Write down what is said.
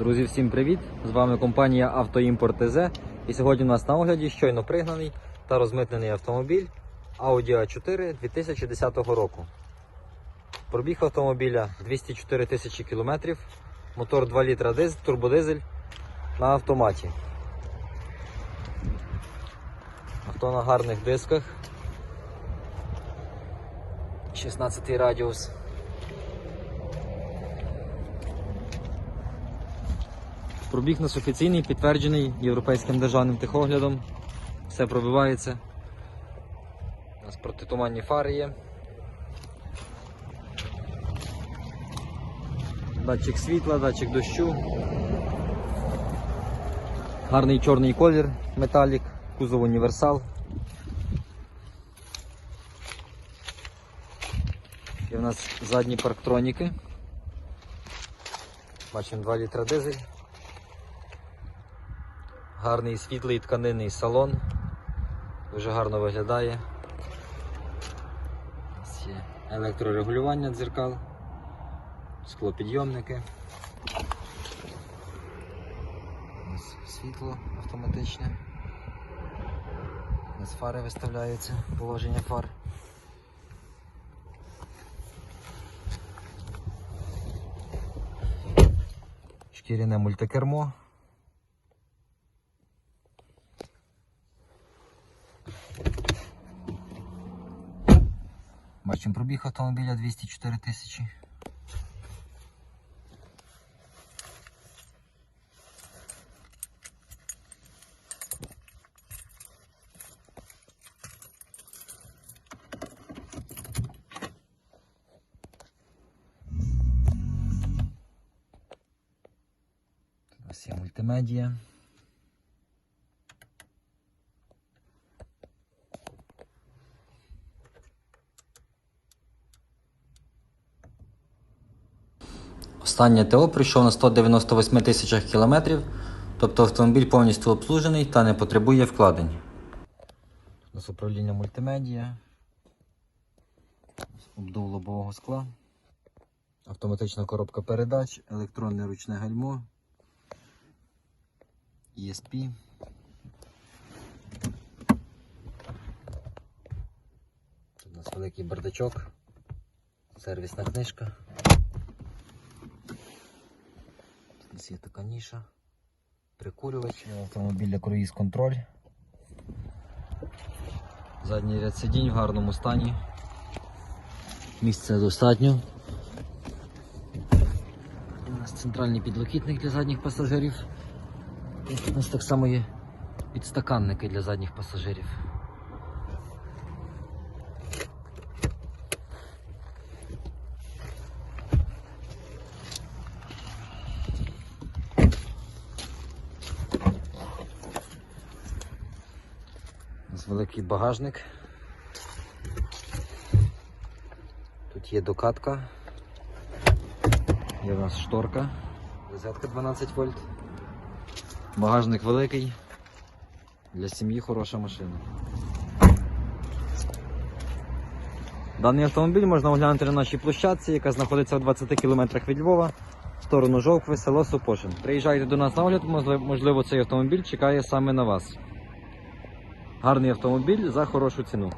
Друзі, всім привіт! З вами компанія Автоімпорт ТЗ. І сьогодні у нас на огляді щойно пригнаний та розмитнений автомобіль Audi A4 2010 року. Пробіг автомобіля 204 тисячі кілометрів, мотор 2 літра диз, турбодизель на автоматі. Авто на гарних дисках. 16 радіус. Пробіг нас офіційний, підтверджений європейським державним техоглядом. Все пробивається. У нас протитуманні фари є. Датчик світла, датчик дощу. Гарний чорний колір, металік, кузов універсал. І в нас задні парктроніки. Бачимо 2 літра дизель. Гарний світлий тканинний салон. Дуже гарно виглядає. Ось є електрорегулювання дзеркал, склопідйомники. Ось світло автоматичне. Ось фари виставляються, положення фар. Шкіряне мультикермо. Бачимо пробіг автомобіля 204 тисячі. Ось є мультимедія. Останнє ТО прийшов на 198 тисячах кілометрів, тобто автомобіль повністю обслужений та не потребує вкладень. Нас управління мультимедія, обдув лобового скла, автоматична коробка передач, електронне ручне гальмо, ESP. Тут у нас великий бардачок, сервісна книжка. Ось є така ніша, прикурювач, автомобіля круїз контроль. Задній ряд сидінь в гарному стані. Місця достатньо. У нас центральний підлокітник для задніх пасажирів. І тут у нас так само є підстаканники для задніх пасажирів. Великий багажник. Тут є докатка. Є у нас шторка. Розетка 12 вольт. Багажник великий. Для сім'ї хороша машина. Даний автомобіль можна оглянути на нашій площадці, яка знаходиться у 20 кілометрах від Львова, в сторону Жовкви, село Супошин. Приїжджайте до нас на огляд, можливо, цей автомобіль чекає саме на вас. Гарний автомобіль за хорошу ціну.